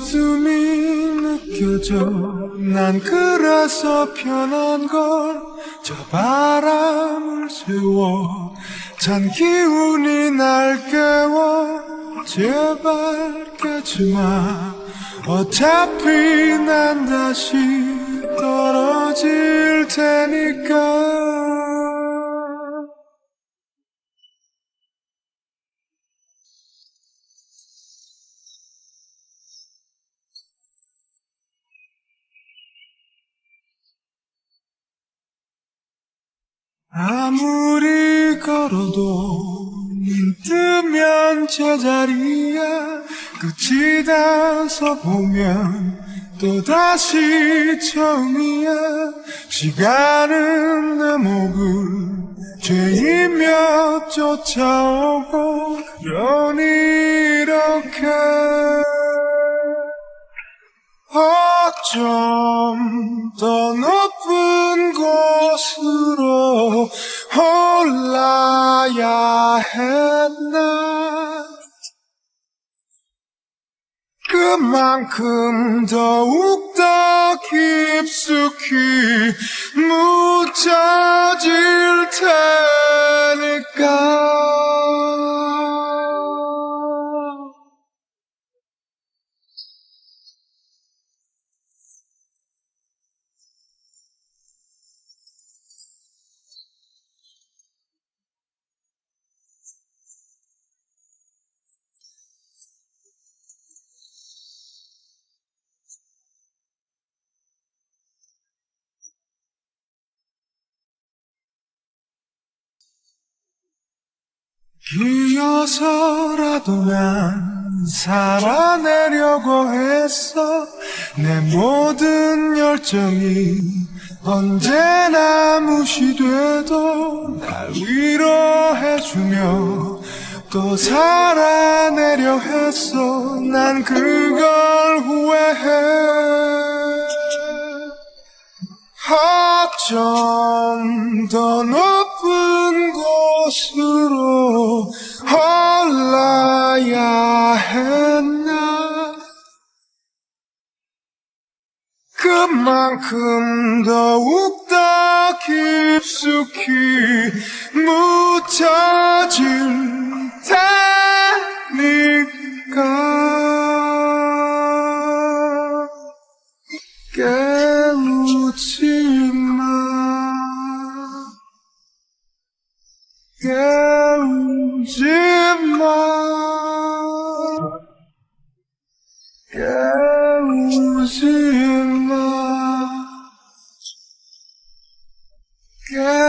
웃음이 느껴져. 난 그래서 편한 걸 저 바람을 세워. 찬 기운이 날 깨워. 제발 깨지마. 어차피 난 다시 떨어질 테니까 아무리 걸어도 눈 뜨면 제자리야. 끝이 다서 보면 또 다시 처음이야. 시간은 내 목을 죄이며 쫓아오고 그러니 이렇게 어쩜 더 높은 곳으로 올라야 했나? 그만큼 더욱 더 깊숙이 묻혀질 테 기어서라도 난 살아내려고 했어. 내 모든 열정이 언제나 무시돼도 날 위로해주며 또 살아내려 했어. 난 그걸 후회해. 어쩜 더 높은 곳으로 올라야 했나? 그만큼 더욱 더 깊숙이 묻혀질 테니 该忘记吗？该